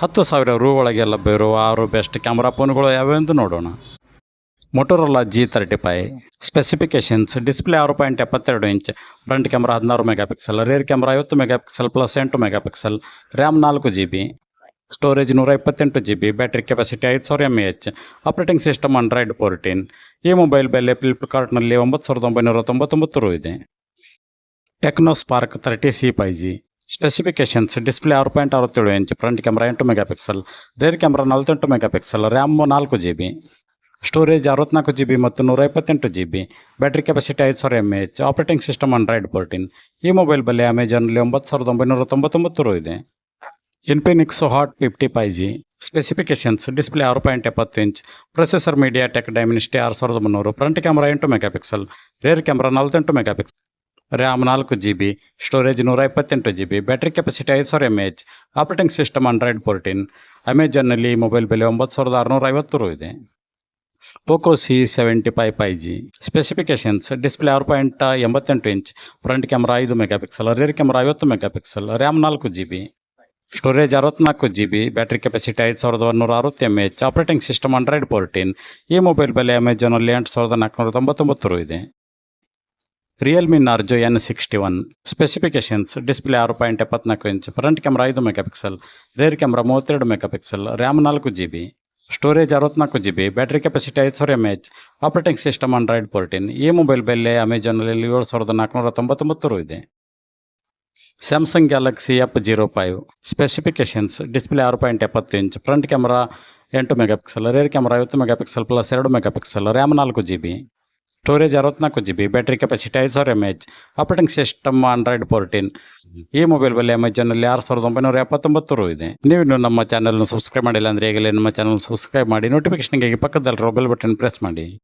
ಹತ್ತು ಸಾವಿರ ರೂ ಒಳಗೆ ಲಭ್ಯವಿರುವ ಆರು ಬೆಸ್ಟ್ ಕ್ಯಾಮ್ರಾ ಫೋನ್ಗಳು ಯಾವ್ಯಾವೆಂದು ನೋಡೋಣ. Motorola G thirty five specifications display ಆರು ಪಾಯಿಂಟ್ ಎಪ್ಪತ್ತೆರಡು ಇಂಚ್ ಫ್ರಂಟ್ ಕ್ಯಾಮ್ರಾ ಹದಿನಾರು ಮೆಗಾ ಪಿಕ್ಸೆಲ್ ರೇರ್ ಕ್ಯಾಮ್ರಾ ಐವತ್ತು ಮೆಗಾ ಪಿಕ್ಸೆಲ್ ಪ್ಲಸ್ ಎಂಟು ಮೆಗಾ ಪಿಕ್ಸೆಲ್ ರ್ಯಾಮ್ ನಾಲ್ಕು ಜಿ ಬಿ ಸ್ಟೋರೇಜ್ ನೂರ ಇಪ್ಪತ್ತೆಂಟು ಜಿ ಬಿ ಬ್ಯಾಟ್ರಿ ಕೆಪಾಸಿಟಿ ಐದು ಸಾವಿರ M H operating system Android fourteen ಈ ಮೊಬೈಲ್ ಬೆಲೆ ಫ್ಲಿಪ್ಕಾರ್ಟ್ನಲ್ಲಿ ಒಂಬತ್ತು ಸಾವಿರದ ಒಂಬೈನೂರ ತೊಂಬತ್ತೊಂಬತ್ತು ರೂ ಇದೆ. Tecno Spark thirty C five G specifications display ಆರು ಪಾಯಿಂಟ್ ಅರವತ್ತೇಳು ಇಂಚ್ ಫ್ರಂಟ್ ಕ್ಯಾಮ್ರಾ ಎಂಟು ಮೆಗಾ ಪಿಕ್ಸೆಲ್ ರೇರ್ ಕ್ಯಾಮ್ರಾ ನಲವತ್ತೆಂಟು ಮೆಗಾ ಪಿಕ್ಸೆಲ್ ರ್ಯಾಮ್ ನಾಲ್ಕು ಜಿ ಬಿ ಸ್ಟೋರೇಜ್ ಅರವತ್ನಾಲ್ಕು ಜಿ ಬಿ ಮತ್ತು ನೂರ ಇಪ್ಪತ್ತೆಂಟು ಜಿ ಬಿ ಬ್ಯಾಟ್ರಿ ಕೆಪಾಸಿಟಿ ಐದು ಸಾವಿರ M H operating system Android fourteen ಈ ಮೊಬೈಲ್ ಬೆಲೆ ಅಮೆಜಾನಲ್ಲಿ ಒಂಬತ್ತು ಸಾವಿರದ ಒಂಬೈನೂರ ತೊಂಬತ್ತೊಂಬತ್ತು ರು ಇದೆ Infinix hot fifty five G specifications display ಆರು ಪಾಯಿಂಟ್ ಎಪ್ಪತ್ತು inch processor MediaTek dimensity ಆರು ಸಾವಿರದ ಮುನ್ನೂರು ಫ್ರಂಟ್ ಕ್ಯಾಮ್ರಾ ಎಂಟು ಮೆಗಾ ಪಿಕ್ಸೆಲ್ ರೇರ್ ಕ್ಯಾಮ್ರಾ ನಲವತ್ತೆಂಟು ಮೆಗಾ ಪಿಕ್ಸೆಲ್ ರ್ಯಾಮ್ ನಾಲ್ಕು ಜಿ ಬಿ ಸ್ಟೋರೇಜ್ ನೂರ ಇಪ್ಪತ್ತೆಂಟು ಜಿ ಬಿ ಬ್ಯಾಟ್ರಿ ಕೆಪಾಸಿಟಿ ಐದು ಸಾವಿರ M H operating system Android fourteen ಅಮೆಜಾನ್ನಲ್ಲಿ ಮೊಬೈಲ್ ಬೆಲೆ ಒಂಬತ್ತು ಸಾವಿರದ ಆರುನೂರ ಐವತ್ತು ರು ಇದೆ. Poco C seventy five five G specifications display ಆರು ಪಾಯಿಂಟ್ ಎಂಬತ್ತೆಂಟು ಇಂಚ್ ಫ್ರಂಟ್ ಕ್ಯಾಮ್ರಾ ಐದು ಮೆಗಾ ಪಿಕ್ಸಲ್ ರೇರ್ ಕ್ಯಾಮ್ರಾ ಐವತ್ತು ಮೆಗಾ ಪಿಕ್ಸಲ್ ರ್ಯಾಮ್ ನಾಲ್ಕು ಜಿ ಬಿ ಸ್ಟೋರೇಜ್ ಅರವತ್ನಾಲ್ಕು ಜಿ ಬಿ ಬ್ಯಾಟ್ರಿ ಕೆಪಾಸಿಟಿ ಐದು ಸಾವಿರದ ಒಂದೂರ ಅರವತ್ತು M H operating system Android fourteen ಈ ಮೊಬೈಲ್ ಬೆಲೆ ಅಮೆಜಾನಲ್ಲಿ ಎಂಟು ಸಾವಿರದ ನಾಲ್ಕುನೂರ ತೊಂಬತ್ತೊಂಬತ್ತು ರು ಇದೆ. Realme Narzo N sixty one specifications display ಆರು ಪಾಯಿಂಟ್ ಎಪ್ಪತ್ನಾಲ್ಕು ಇಂಚ್ ಫ್ರಂಟ್ ಕ್ಯಾಮ್ರಾ ಐದು ಮೆಗಾ ಪಿಕ್ಸೆಲ್ ರೇರ್ ಕ್ಯಾಮ್ರಾ ಮೂವತ್ತೆರಡು ಮೆಗಾ ಪಿಕ್ಸೆಲ್ ರ್ಯಾಮ್ ನಾಲ್ಕು ಜಿ ಬಿ ಸ್ಟೋರೇಜ್ ಅರವತ್ನಾಲ್ಕು ಜಿ ಬಿ ಬ್ಯಾಟ್ರಿ ಕೆಪಾಸಿಟಿ ಐದು ಸಾವಿರ M H operating system Android fourteen ಈ mobile ಬೆಲೆ ಅಮೆಜಾನಲ್ಲಿ ಏಳು ಸಾವಿರದ ನಾಲ್ಕುನೂರ ತೊಂಬತ್ತೊಂಬತ್ತು ರು ಇದೆ Samsung Galaxy F zero five specifications display ಆರು ಪಾಯಿಂಟ್ ಎಪ್ಪತ್ತು ಇಂಚ್ ಫ್ರಂಟ್ ಕ್ಯಾಮ್ರಾ ಎಂಟು ಮೆಗಾ ಪಿಕ್ಸೆಲ್ ರೇರ್ ಕ್ಯಾಮ್ರಾ ಐವತ್ತು ಮೆಗಾ ಪಿಕ್ಸೆಲ್ ಪ್ಲಸ್ ಎರಡು ಮೆಗಾ ಪಿಕ್ಸೆಲ್ ರ್ಯಾಮ್ ನಾಲ್ಕು ಜಿ ಬಿ ಸ್ಟೋರೇಜ್ ಅರವತ್ನಾಲ್ಕು ಜಿ ಬಿ ಬ್ಯಾಟ್ರಿ ಕೆಪಾಸಿಟಿ ಐದು ಸಾವಿರ M H operating system Android fourteen ಈ ಮೊಬೈಲ್ ಬೆಲೆ ಅಮೆಜಾನಲ್ಲಿ ಆರು ಸಾವಿರದ ಒಂಬೈನೂರ ಎಪ್ಪತ್ತೊಂಬತ್ತು ರೂ ಇದೆ. ನೀವು ಇನ್ನು ನಮ್ಮ ಚಾನಲ್ನ ಸಬ್ಸ್ಕ್ರೈಬ್ ಮಾಡಿಲ್ಲ ಅಂದರೆ ಈಗಲೇ ನಮ್ಮ ಚಾನಲ್ ಸಬ್ಸ್ಕ್ರೈಬ್ ಮಾಡಿ ನೋಟಿಫಿಕೇಷನ್ಗಾಗಿ ಪಕ್ಕದಲ್ಲಿ ಬೆಲ್ ಬಟನ್ ಪ್ರೆಸ್ ಮಾಡಿ.